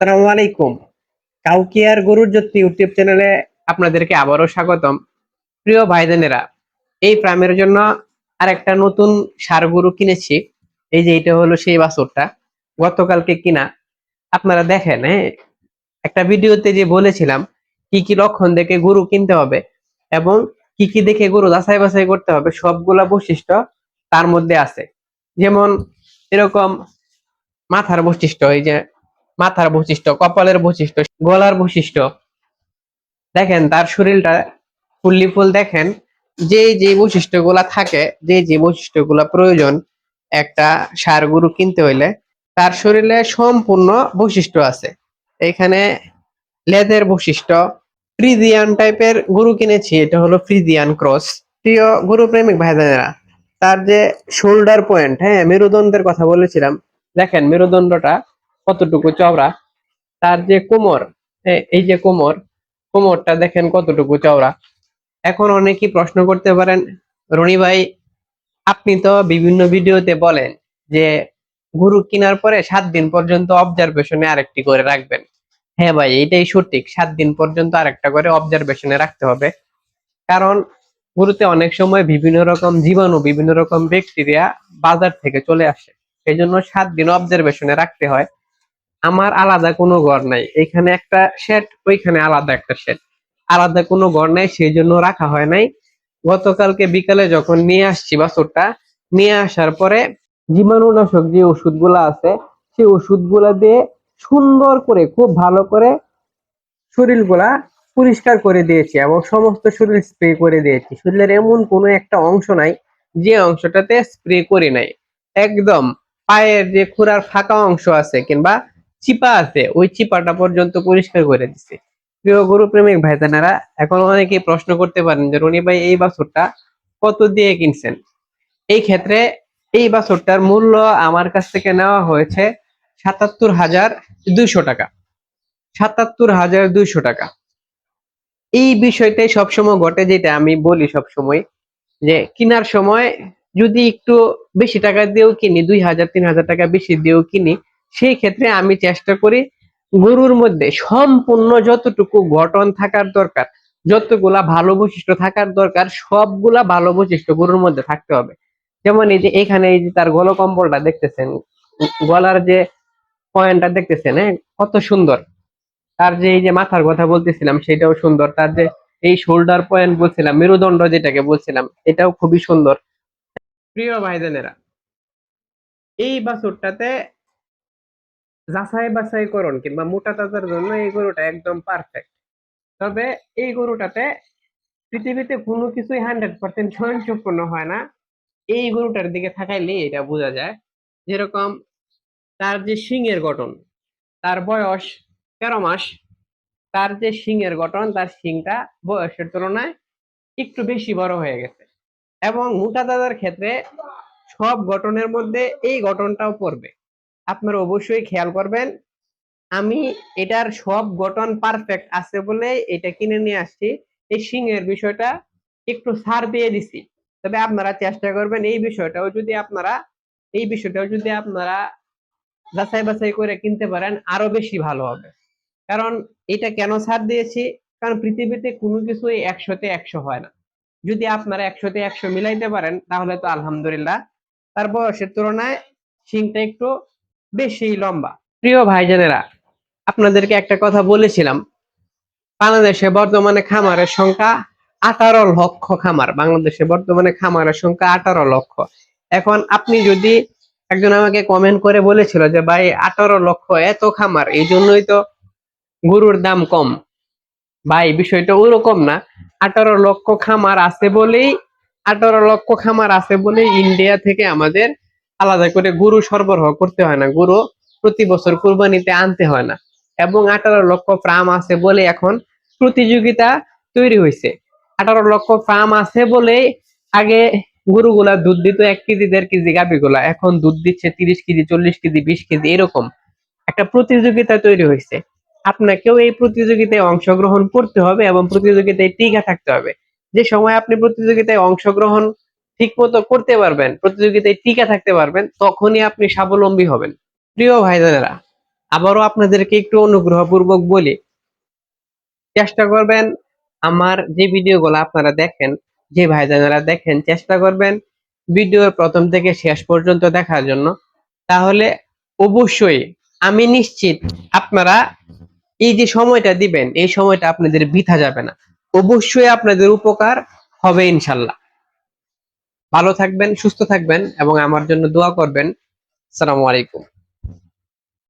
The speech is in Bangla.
আসসালামু আলাইকুম। কাউকিয়ার গরুর জ্যোতি ইউটিউব চ্যানেলে আপনাদেরকে আবারও স্বাগতম। প্রিয় ভাইদেনেরা, এই প্রামের জন্য আরেকটা নতুন সার গরু কিনেছি। এই যে এটা হলো সেই বাছুরটা, গতকালকে কিনা। আপনারা দেখেন হ্যাঁ? একটা ভিডিওতে যে বলেছিলাম, কি কি লক্ষণ দেখে গরু কিনতে হবে এবং কি কি দেখে গরু যাচাই বাছাই করতে হবে, সবগুলা বৈশিষ্ট্য তার মধ্যে আছে। যেমন এরকম মাথার বৈশিষ্ট্য, এই যে মাথার বৈশিষ্ট্য, কপালের বৈশিষ্ট্য, গলার বৈশিষ্ট্য। দেখেন, তার শরীরটা ফুললি ফুল দেখেন যে যে বৈশিষ্ট্যগুলা থাকে যে যে বৈশিষ্ট্যগুলা প্রয়োজন, একটা সার গরু কিনতে হইলে তার শরীরে সম্পূর্ণ বৈশিষ্ট্য আছে। এখানে লেদের বৈশিষ্ট্য, ফ্রিজিয়ান টাইপের গরু কিনেছি, এটা হলো ফ্রিজিয়ান ক্রস। প্রিয় গরু প্রেমিক ভাইজানেরা, তার যে শোল্ডার পয়েন্ট হ্যাঁ মেরুদণ্ডের কথা বলেছিলাম, দেখেন, মেরুদণ্ডটা কতটুকু চওড়া? তার যে কোমর এই যে কোমর, কোমরটা দেখেন কতটুকু চওড়া? এখন অনেকেই প্রশ্ন করতে পারেন, রনি ভাই, আপনি তো বিভিন্ন ভিডিওতে বলেন যে গরু কেনার পরে সাত দিন পর্যন্ত অবজারভেশনে আরেকটি করে রাখবেন। হ্যাঁ ভাই, এটাই সঠিক, সাত দিন পর্যন্ত আরেকটা করে অবজারভেশনে রাখতে হবে। কারণ গরুতে অনেক সময় বিভিন্ন রকম জীবাণু, বিভিন্ন রকম ব্যাকটেরিয়া বাজার থেকে চলে আসে। এই জন্য সাত দিন অবজারভেশনে রাখতে হয়। আমার আলাদা কোনো ঘর নাই। এখানে একটা শেড ওইখানে আলাদা একটা শেড আলাদা কোনো ঘর নাই, সেই জন্য রাখা হয় নাই। গতকালকে বিকালে যখন নিয়ে আসছি বাছুরটা, নিয়ে আসার পরে জীবাণুনাশক যে ওষুধগুলা আছে, সেই ওষুধগুলা দিয়ে সুন্দর করে, খুব ভালো করে শরীরগুলা পরিষ্কার করে দিয়েছি এবং সমস্ত শরীর স্প্রে করে দিয়েছি। শরীরের এমন কোনো একটা অংশ নাই, যে অংশটাতে স্প্রে করি নাই। একদম পায়ের যে খুরার ফাঁকা অংশ আছে কিংবা চিপা আছে, ওই চিপাটা পর্যন্ত পরিষ্কার করে দিছি। প্রিয় গরু প্রেমিক ভাইজানেরা, এখন অনেকেই প্রশ্ন করতে পারেন যে, রনি ভাই, এই বাছুরটা কত দিয়ে কিনছেন? এই ক্ষেত্রে এই বাছুরটার মূল্য আমার কাছ থেকে নেওয়া হয়েছে সাতাত্তর হাজার দুইশো টাকা। সাতাত্তর হাজার দুইশো টাকা। এই বিষয়টাই সবসময় ঘটে, যেটা আমি বলি সবসময়, যে কেনার সময় যদি একটু বেশি টাকা দিয়েও কিনি, দুই হাজার, তিন হাজার টাকা বেশি দিয়েও কিনি সেই ক্ষেত্রে আমি চেষ্টা করি গরুর মধ্যে সম্পূর্ণ যতটুকু গঠন থাকার দরকার, যতগুলা ভালো বৈশিষ্ট্য থাকার দরকার, সবগুলা ভালো বৈশিষ্ট্য গরুর মধ্যে থাকতে হবে। যেমন এই যে এখানে এই যে তার গলকম্বলটা দেখতেছেন, গলার যে পয়েন্টটা দেখতেছেন হ্যাঁ? কত সুন্দর। তার যে এই যে মাথার কথা বলতেছিলাম, সেটাও সুন্দর। তার যে এই শোল্ডার পয়েন্ট বলছিলাম, মেরুদণ্ড যেটাকে বলছিলাম, এটাও খুবই সুন্দর। প্রিয় ভাইজানেরা, এই বাছুরটাতে যাচাই বাছাই করুন কিংবা মোটা তাজার জন্য এই গরুটা একদম পারফেক্ট তবে এই গরুটাতে পৃথিবীতে কোনো কিছুই হান্ড্রেড পার্সেন্ট স্বয়ংসম্পূর্ণ হয় না। এই গরুটার দিকে থাকাইলে এটা বোঝা যায় যেরকম তার যে শিংয়ের গঠন, তার বয়স তেরো মাস, তার যে শিংয়ের গঠন, তার শিংটা বয়সের তুলনায় একটু বেশি বড় হয়ে গেছে। এবং মোটা দাদার ক্ষেত্রে সব গঠনের মধ্যে এই গঠনটাও পড়বে। আপনারা অবশ্যই খেয়াল করবেন, আমি এটার সব গঠন পারফেক্ট আছে বলে এটা কিনে নিয়ে আসছি। এই শিংয়ের বিষয়টা একটু ছাড় দিয়ে দিছি। তবে আপনারা চেষ্টা করবেন এই বিষয়টাও যদি আপনারা, এই বিষয়টাও যদি আপনারা যাচাই বাছাই করে কিনতে পারেন, আরও বেশি ভালো হবে। কারণ এটা কেন ছাড় দিয়েছি? কারণ পৃথিবীতে কোনো কিছুই একশোতে একশো হয় না। যদি আপনারা একশোতে একশো মিলাইতে পারেন, তাহলে তো আলহামদুলিল্লাহ। তার বয়সের তুলনায় শিংটা একটু বেশি লম্বা। প্রিয় ভাইজানেরা, আপনাদেরকে একটা কথা বলেছিলাম। বাংলাদেশে বর্তমানে খামারের সংখ্যা আঠারো লক্ষ খামার। বাংলাদেশে বর্তমানে খামারের সংখ্যা আঠারো লক্ষ। এখন আপনি যদি একজন আমাকে কমেন্ট করে বলেছিল যে, ভাই, আঠারো লক্ষ এত খামার, এই জন্যই তো গরুর দাম কম। ভাই, বিষয়টা ওরকম না। আঠারো লক্ষ খামার আছে বলেই, আঠারো লক্ষ খামার আছে বলেই ইন্ডিয়া থেকে আমাদের আলাদা করে গরু সরবরাহ করতে হয় না। গরু প্রতি বছর কুরবানিতে আনতে হয় না। এবং আঠারো লক্ষ ফার্ম আছে বলে এখন প্রতিযোগিতা তৈরি হয়েছে। আঠারো লক্ষ ফার্ম আছে বলে আগে গরুগুলা দুধ দিত এক কেজি, দেড় কেজি গাভিগুলা। এখন দুধ দিচ্ছে তিরিশ কেজি, চল্লিশ কেজি, বিশ কেজি, এরকম একটা প্রতিযোগিতা তৈরি হয়েছে। আপনাকেও এই প্রতিযোগিতায় অংশগ্রহণ করতে হবে এবং প্রতিযোগিতায় টিকা থাকতে হবে। যে সময় আপনি প্রতিযোগিতায় অংশগ্রহণ ঠিক মতো করতে পারবেন, প্রতিযোগিতায় টিকা থাকতে পারবেন, তখনই আপনি স্বাবলম্বী হবেন। প্রিয় ভাইজানেরা, আবারও আপনাদেরকে একটু অনুগ্রহপূর্বক বলি, চেষ্টা করবেন আমার যে ভিডিওগুলো আপনারা দেখেন, যে ভাইজানেরা দেখেন, চেষ্টা করবেন ভিডিওর প্রথম থেকে শেষ পর্যন্ত দেখার জন্য। তাহলে অবশ্যই আমি নিশ্চিত আপনারা এই যে সময়টা দিবেন, এই সময়টা আপনাদের বৃথা যাবে না। অবশ্যই আপনাদের উপকার হবে ইনশাল্লাহ। ভালো থাকবেন সুস্থ থাকবেন এবং আমার জন্য দোয়া করবেন। সালামু আলাইকুম।